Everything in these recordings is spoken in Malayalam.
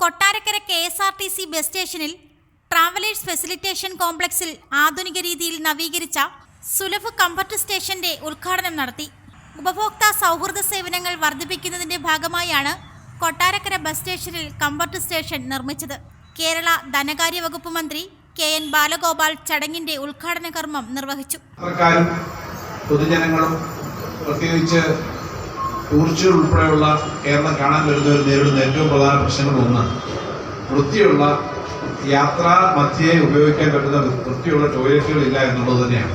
Kottarakkara K S R T C bus സ്റ്റേഷനിൽ ട്രാവലേഴ്സ് ഫെസിലിറ്റേഷൻ കോംപ്ലക്സിൽ ആധുനിക രീതിയിൽ നവീകരിച്ച സുലഭ കംഫർട്ട് സ്റ്റേഷന്റെ ഉദ്ഘാടനം നടത്തി. ഉപഭോക്താ സൗഹൃദ സേവനങ്ങൾ വർദ്ധിപ്പിക്കുന്നതിന്റെ ഭാഗമായാണ് കൊട്ടാരക്കര ബസ് സ്റ്റേഷനിൽ കംഫർട്ട് സ്റ്റേഷൻ നിർമ്മിച്ചത്. കേരള ധനകാര്യ വകുപ്പ് മന്ത്രി കെ എൻ ബാലഗോപാൽ ചടങ്ങിന്റെ ഉദ്ഘാടന കർമ്മം നിർവഹിച്ചു പൊതുജനങ്ങളും പ്രത്യേകിച്ച് ടൂറിസ്റ്റുകൾ ഉൾപ്പെടെയുള്ള കേരളം കാണാൻ വരുന്നവർ നേരിടുന്ന ഏറ്റവും പ്രധാന പ്രശ്നങ്ങളിൽ ഒന്ന്. വൃത്തിയുള്ള യാത്രാ മധ്യയെ ഉപയോഗിക്കാൻ പറ്റുന്ന വൃത്തിയുള്ള ടോയ്ലറ്റുകൾ ഇല്ല എന്നുള്ളത് തന്നെയാണ്.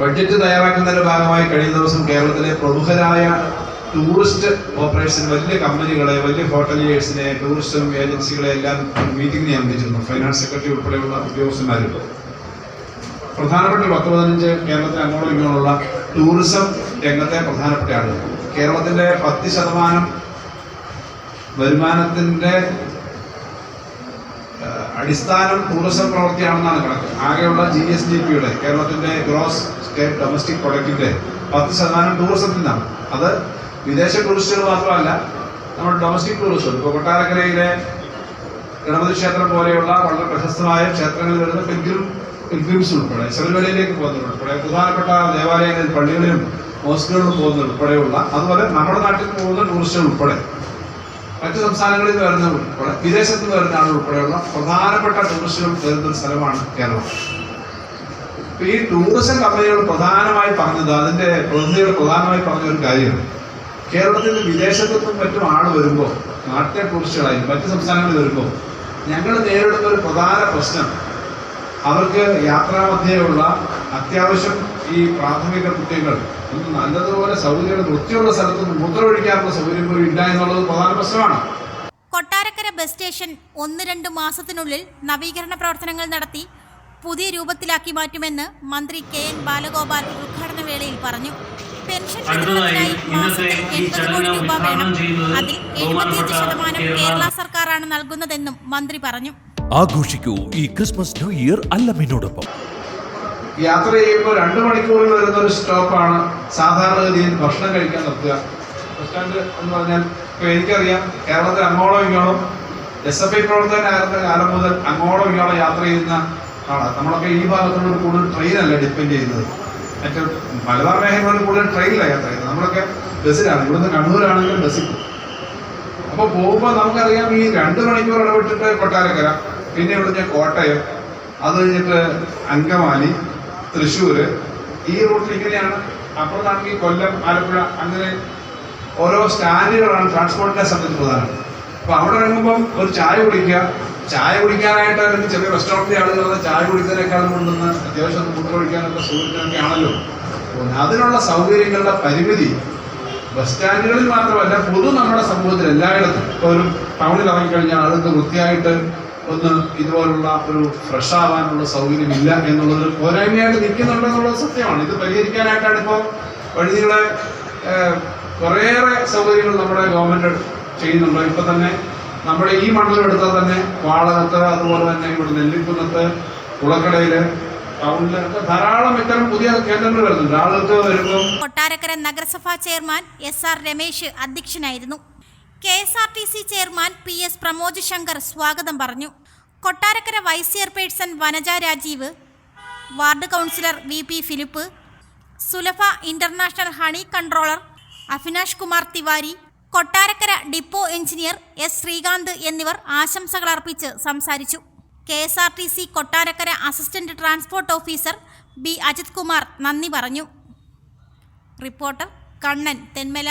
ബഡ്ജറ്റ് തയ്യാറാക്കുന്നതിന്റെ ഭാഗമായി കഴിഞ്ഞ ദിവസം കേരളത്തിലെ പ്രമുഖരായ ടൂറിസ്റ്റ് ഓപ്പറേഷൻ വലിയ കമ്പനികളെ വലിയ ഹോട്ടലിയേഴ്സിനെ ടൂറിസം ഏജൻസികളെ എല്ലാം മീറ്റിംഗ് നിയമിച്ചിരുന്നു ഫൈനാൻസ് സെക്രട്ടറി ഉൾപ്പെടെയുള്ള ഉദ്യോഗസ്ഥന്മാരുണ്ട് പ്രധാനപ്പെട്ട പത്ത് പതിനഞ്ച് കേരളത്തിൽ അങ്ങോട്ടും ഇങ്ങോട്ടുള്ള ടൂറിസം രംഗത്തെ പ്രധാനപ്പെട്ട ആളുകൾ കേരളത്തിന്റെ പത്ത് ശതമാനം വരുമാനത്തിന്റെ അടിസ്ഥാനം ടൂറിസം പ്രവൃത്തിയാണെന്നാണ് കണക്ക്. ആകെയുള്ള ജി എസ് ഡി പിയുടെ കേരളത്തിന്റെ ഗ്രോസ് സ്റ്റേറ്റ് ഡൊമസ്റ്റിക് പ്രൊഡക്റ്റിന്റെ പത്ത് ശതമാനം ടൂറിസത്തിൽ നിന്നാണ് അത് വിദേശ ടൂറിസ്റ്റുകൾ മാത്രമല്ല നമ്മുടെ ഡൊമസ്റ്റിക് ടൂറിസ്റ്റുകൾ. ഇപ്പോൾ കൊട്ടാരക്കരയിലെ ഗണപതി ക്ഷേത്രം പോലെയുള്ള വളരെ പ്രശസ്തമായ ക്ഷേത്രങ്ങളിൽ വരുന്ന പിൽഗ്രിം പിൽഗ്രിംസ് ഉൾപ്പെടെ ശബരിമലയിലേക്ക് പോകുന്നുണ്ട്. പ്രധാനപ്പെട്ട ദേവാലയങ്ങളിൽ പള്ളികളിലും മോസ്കുകളിലും പോകുന്ന ഉൾപ്പെടെയുള്ള അതുപോലെ നമ്മുടെ നാട്ടിൽ പോകുന്ന ടൂറിസ്റ്റുകൾ ഉൾപ്പെടെ. മറ്റു സംസ്ഥാനങ്ങളിൽ നിന്ന് വരുന്നവർ ഉൾപ്പെടെ വിദേശത്ത് നിന്ന് വരുന്ന ആളുകൾ ഉൾപ്പെടെയുള്ള പ്രധാനപ്പെട്ട ടൂറിസ്റ്റുകൾ വരുന്ന ഒരു സ്ഥലമാണ് കേരളം. ഈ ടൂറിസം കമ്പനികൾ പ്രധാനമായി പറഞ്ഞത് അതിന്റെ പ്രതിനിധികൾ പ്രധാനമായി പറഞ്ഞ ഒരു കാര്യം കേരളത്തിൽ നിന്ന് വിദേശത്തു നിന്നും മറ്റും ആൾ വരുമ്പോൾ നാട്ടിലെ ടൂറിസ്റ്റുകളായി മറ്റു സംസ്ഥാനങ്ങളിൽ വരുമ്പോൾ ഞങ്ങൾ നേരിടുന്ന ഒരു പ്രധാന പ്രശ്നം അവർക്ക് യാത്രാമധ്യേയുള്ള അത്യാവശ്യം ഈ പ്രാഥമിക കുട്ടികൾ ഒന്ന് നല്ലതുപോലെ സൗകര്യങ്ങൾ വൃത്തിയുള്ള സ്ഥലത്ത് നിന്ന് മൂത്രമൊഴിക്കാനുള്ള സൗകര്യം പോലും ഇല്ല എന്നുള്ളത് പ്രധാന പ്രശ്നമാണ്. കൊട്ടാരക്കര ബസ് സ്റ്റേഷൻ ഒന്ന് രണ്ട് മാസത്തിനുള്ളിൽ നവീകരണ പ്രവർത്തനങ്ങൾ നടത്തി പുതിയ രൂപത്തിലാക്കി മാറ്റുമെന്ന് മന്ത്രി കെ എൻ ബാലഗോപാൽ ഉദ്ഘാടന വേളയിൽ പറഞ്ഞു. പെൻഷൻ അടുത്തതായി വിതരണത്തിനായി മാസത്തിൽ ഈ എൺപത് കോടി ചടങ്ങ് രൂപ വേണം. അതിൽ എഴുപത്തിയഞ്ച് ശതമാനം കേരള കേരള സർക്കാരാണ് നൽകുന്നതെന്നും മന്ത്രി പറഞ്ഞു. ആഘോഷിക്കൂ ഈ ക്രിസ്മസ് ന്യൂ ഇയർ അല്ലമ്മിനോടൊപ്പം യാത്ര ചെയ്യുമ്പോൾ രണ്ട് മണിക്കൂറിൽ വരുന്ന ഒരു സ്റ്റോപ്പാണ് സാധാരണഗതിയിൽ ഭക്ഷണം കഴിക്കാൻ നിർത്തുക. ബസ് സ്റ്റാൻഡ് എന്ന് പറഞ്ഞാൽ ഇപ്പൊ എനിക്കറിയാം കേരളത്തിൽ അങ്ങോളം ഇങ്ങോളം എസ് എഫ് ഐ പ്രവർത്തകനായിരുന്ന കാലം മുതൽ അങ്ങോളം ഇങ്ങോളം യാത്ര ചെയ്യുന്ന ആളാണ് നമ്മളൊക്കെ ഈ ഭാഗത്തുള്ള കൂടുതൽ ട്രെയിനല്ല ഡിപ്പെൻഡ് ചെയ്യുന്നത്. മറ്റേ മലബാർ മേഖലകളിൽ കൂടുതൽ ട്രെയിനിലാണ് യാത്ര ചെയ്യുന്നത്. നമ്മളൊക്കെ ബസ്സിലാണ്. ഇവിടുന്ന് കണ്ണൂരാണെങ്കിലും ബസ്സിൽ പോകും. അപ്പൊ പോകുമ്പോൾ നമുക്കറിയാം ഈ രണ്ട് മണിക്കൂർ ഇടപെട്ടിട്ട് കൊട്ടാരക്കര പിന്നെ ഇവിടുന്ന് കോട്ടയം അത് കഴിഞ്ഞിട്ട് അങ്കമാലി തൃശ്ശൂര്. ഈ റൂട്ടിൽ ഇങ്ങനെയാണ്. അപ്പുറത്താണെങ്കിൽ കൊല്ലം ആലപ്പുഴ അങ്ങനെ ഓരോ സ്റ്റാൻഡുകളാണ് ട്രാൻസ്പോർട്ടിനെ സംബന്ധിച്ച് പ്രധാനം. അപ്പൊ അവിടെ ഇറങ്ങുമ്പോൾ ഒരു ചായ കുടിക്കുക. ചായ കുടിക്കാനായിട്ട് അല്ലെങ്കിൽ ചെറിയ റെസ്റ്റോറന്റിലെ ആളുകൾ ചായ കുടിക്കുന്നതിനേക്കാളും കൊണ്ടുവന്ന് അത്യാവശ്യം ഫുഡ് കഴിക്കാനൊക്കെ സൗകര്യമൊക്കെ ആണല്ലോ. അതിനുള്ള സൗകര്യങ്ങളുടെ പരിമിതി ബസ് സ്റ്റാൻഡുകളിൽ മാത്രമല്ല പൊതു നമ്മുടെ സമൂഹത്തിൽ എല്ലായിടത്തും. ഇപ്പോൾ ഒരു ടൗണിൽ ഇറങ്ങിക്കഴിഞ്ഞാൽ ആളുകൾക്ക് വൃത്തിയായിട്ട് ഒന്ന് ഇതുപോലുള്ള ഒരു ഫ്രഷ് ആവാനുള്ള സൗകര്യം ഇല്ല എന്നുള്ളത് പോരായ്മയായിട്ട് നിൽക്കുന്നുണ്ട് എന്നുള്ളത് സത്യമാണ്. ഇത് പരിഹരിക്കാനായിട്ടാണ് ഇപ്പോൾ വഴുതികളെ കുറേയേറെ സൗകര്യങ്ങൾ നമ്മുടെ ഗവൺമെന്റ് ചെയ്യുന്നുണ്ട്. ഇപ്പൊ തന്നെ നമ്മുടെ ഈ മണ്ഡലം എടുത്താൽ തന്നെ വാളകത്ത് അതുപോലെ തന്നെ ഇവിടെ നെല്ലിക്കുന്നത്ത് കുളക്കടയിൽ ധാരാളം പുതിയ കേന്ദ്രങ്ങൾ വരുമ്പോൾ കൊട്ടാരക്കര നഗരസഭാ ചെയർമാൻ എസ് ആർ രമേശ് അധ്യക്ഷനായിരുന്നു. K S R T C chairman P S Pramod Shankar സ്വാഗതം പറഞ്ഞു. Kottarakkara vice chairperson Vanaja Rajeev ward councillor V P Philip Sulabha international honey controller Abhinash Kumar Tiwari Kottarakkara depot engineer S Sreekanth എന്നിവർ ആശംസകൾ അർപ്പിച്ച് സംസാരിച്ചു. K S R T C Kottarakkara assistant transport officer B Ajith Kumar നന്ദി പറഞ്ഞു. റിപ്പോർട്ടർ കണ്ണൻ തെന്മല.